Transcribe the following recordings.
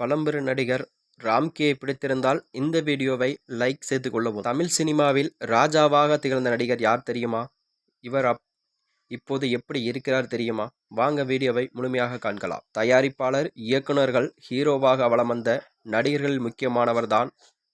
பழம்பெரு நடிகர் ராம்கேயை பிடித்திருந்தால் இந்த வீடியோவை லைக் செய்து கொள்ளவும் தமிழ் சினிமாவில் ராஜாவாக திகழ்ந்த நடிகர் யார் தெரியுமா? இவர் அப் இப்போது எப்படி இருக்கிறார் தெரியுமா? வாங்க வீடியோவை முழுமையாக காண்கலாம். தயாரிப்பாளர் இயக்குனர்கள் ஹீரோவாக வளம் வந்த நடிகர்களில் முக்கியமானவர்தான்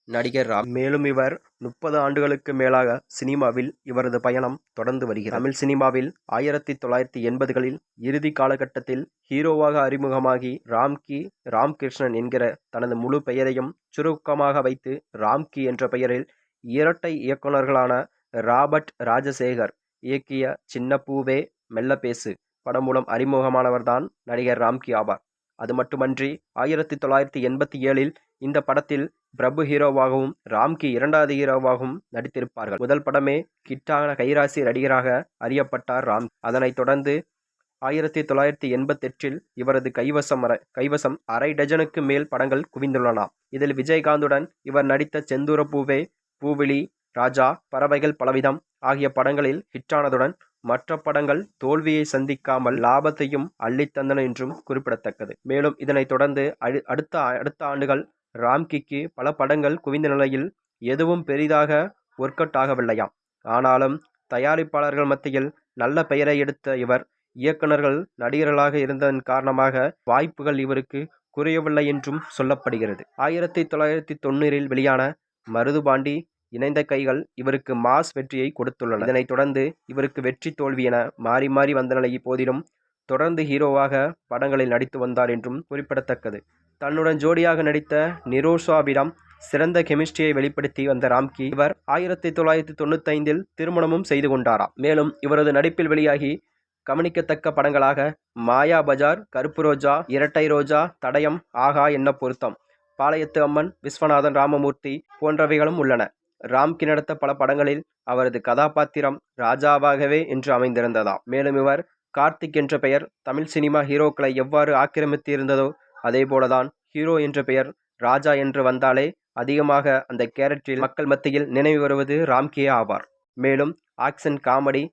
நடிகர் ராம். மேலும் இவர் முப்பது ஆண்டுகளுக்கு மேலாக சினிமாவில் இவரது பயணம் தொடர்ந்து வருகிறது தமிழ் சினிமாவில் ஆயிரத்தி தொள்ளாயிரத்தி எண்பதுகளில் இறுதி காலகட்டத்தில் ஹீரோவாக அறிமுகமாகி ராம்கி ராம்கிருஷ்ணன் என்கிற தனது முழு பெயரையும் சுருக்கமாக வைத்து ராம்கி என்ற பெயரில் இரட்டை இயக்குனர்களான ராபர்ட் ராஜசேகர் இயக்கிய சின்ன பூவே மெல்ல பேசு படம் மூலம் அறிமுகமானவர்தான் நடிகர் ராம்கி ஆவார். அது மட்டுமன்றி ஆயிரத்தி தொள்ளாயிரத்தி எண்பத்தி ஏழில் இந்த படத்தில் பிரபு ஹீரோவாகவும் ராம்கி இரண்டாவது ஹீரோவாகவும் நடித்திருப்பார்கள். முதல் படமே கிட்டான கைராசி நடிகராக அறியப்பட்டார் ராம் அதனைத் தொடர்ந்து ஆயிரத்தி தொள்ளாயிரத்தி எண்பத்தெட்டில் இவரது கைவசம் அர கைவசம் அரை டஜனுக்கு மேல் படங்கள் குவிந்துள்ளன. இதில் விஜயகாந்துடன் இவர் நடித்த செந்தூர பூவே பூவிழி ராஜா பறவைகள் பலவிதம் ஆகிய படங்களில் ஹிட்டானதுடன் மற்ற படங்கள் தோல்வியை சந்திக்காமல் லாபத்தையும் அள்ளித்தந்தன என்றும் குறிப்பிடத்தக்கது. மேலும் இதனைத் தொடர்ந்து அடுத்த அடுத்த ஆண்டுகள் ராம்கிக்கு பல படங்கள் குவிந்த நிலையில் எதுவும் பெரிதாக ஒர்க் அவுட் ஆகவில்லையாம். ஆனாலும் தயாரிப்பாளர்கள் மத்தியில் நல்ல பெயரை எடுத்த இவர் இயக்குனர்கள் நடிகர்களாக இருந்ததன் காரணமாக வாய்ப்புகள் இவருக்கு குறையவில்லை என்றும் சொல்லப்படுகிறது. ஆயிரத்தி தொள்ளாயிரத்தி தொண்ணூறில் வெளியான மருதுபாண்டி இணைந்த கைகள் இவருக்கு மாஸ் வெற்றியை கொடுத்துள்ளன. இதனைத் தொடர்ந்து இவருக்கு வெற்றி தோல்வி என மாறி மாறி வந்த நிலை போதிலும் தொடர்ந்து ஹீரோவாக படங்களில் நடித்து வந்தார் என்றும் குறிப்பிடத்தக்கது. தன்னுடன் ஜோடியாக நடித்த நிரோஷாவிடம் சிறந்த கெமிஸ்ட்ரியை வெளிப்படுத்தி வந்த ராம்கி இவர் ஆயிரத்தி தொள்ளாயிரத்தி தொண்ணூத்தைந்தில் திருமணமும் செய்து கொண்டாராம். மேலும் இவரது நடிப்பில் வெளியாகி கவனிக்கத்தக்க படங்களாக மாயா பஜார் கருப்பு ரோஜா இரட்டை ரோஜா தடயம் ஆகா என்ன பொருத்தம் பாளையத்து அம்மன் விஸ்வநாதன் ராமமூர்த்தி போன்றவைகளும் உள்ளன. ராம்கி நடத்த பல படங்களில் அவரது கதாபாத்திரம் ராஜாவாகவே என்று அமைந்திருந்ததாம். மேலும் இவர் கார்த்திக் என்ற பெயர் தமிழ் சினிமா ஹீரோக்களை எவ்வாறு ஆக்கிரமித்து இருந்ததோ அதேபோலதான் ஹீரோ என்ற பெயர் ராஜா என்று வந்தாலே அதிகமாக அந்த கேரக்டரில் மக்கள் மத்தியில் நினைவு வருவது ராம்கே ஆவார். மேலும் ஆக்ஷன் காமெடி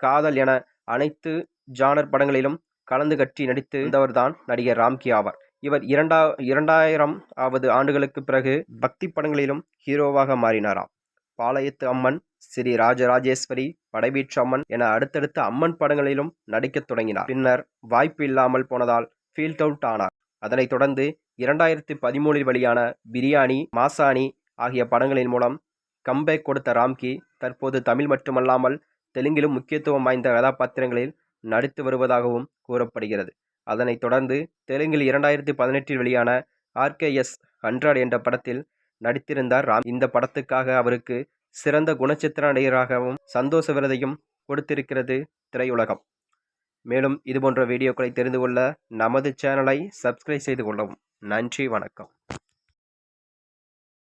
காதல் என அனைத்து ஜானர் படங்களிலும் கலந்து கட்டி நடித்து வந்தவர்தான் நடிகர் ராம்கி ஆவார். இவர் இரண்டா இரண்டாயிரம் ஆவது ஆண்டுகளுக்கு பிறகு பக்தி படங்களிலும் ஹீரோவாக மாறினாராம். பாளையத்து அம்மன் ஸ்ரீ ராஜராஜேஸ்வரி படைவீற்று அம்மன் என அடுத்தடுத்த அம்மன் படங்களிலும் நடிக்கத் தொடங்கினார். பின்னர் வாய்ப்பு இல்லாமல் போனதால் ஃபீல்ட் அவுட் ஆனார். அதனைத் தொடர்ந்து இரண்டாயிரத்தி பதிமூணில் வெளியான பிரியாணி மாசாணி ஆகிய படங்களின் மூலம் கம்பேக் கொடுத்த ராம்கி தற்போது தமிழ் மட்டுமல்லாமல் தெலுங்கிலும் முக்கியத்துவம் வாய்ந்த கதாபாத்திரங்களில் நடித்து வருவதாகவும் கூறப்படுகிறது. அதனைத் தொடர்ந்து தெலுங்கில் இரண்டாயிரத்தி பதினெட்டில் வெளியான ஆர்கேஎஸ் ஹண்ட்ரட் என்ற படத்தில் நடித்திருந்தார் ராம். இந்த படத்துக்காக அவருக்கு சிறந்த குணச்சித்திர நடிகராகவும் சந்தோஷ விருதையும் கொடுத்திருக்கிறது திரையுலகம். மேலும் இதுபோன்ற வீடியோக்களை தெரிந்து கொள்ள நமது சேனலை சப்ஸ்கிரைப் செய்து கொள்ளவும். நன்றி வணக்கம்.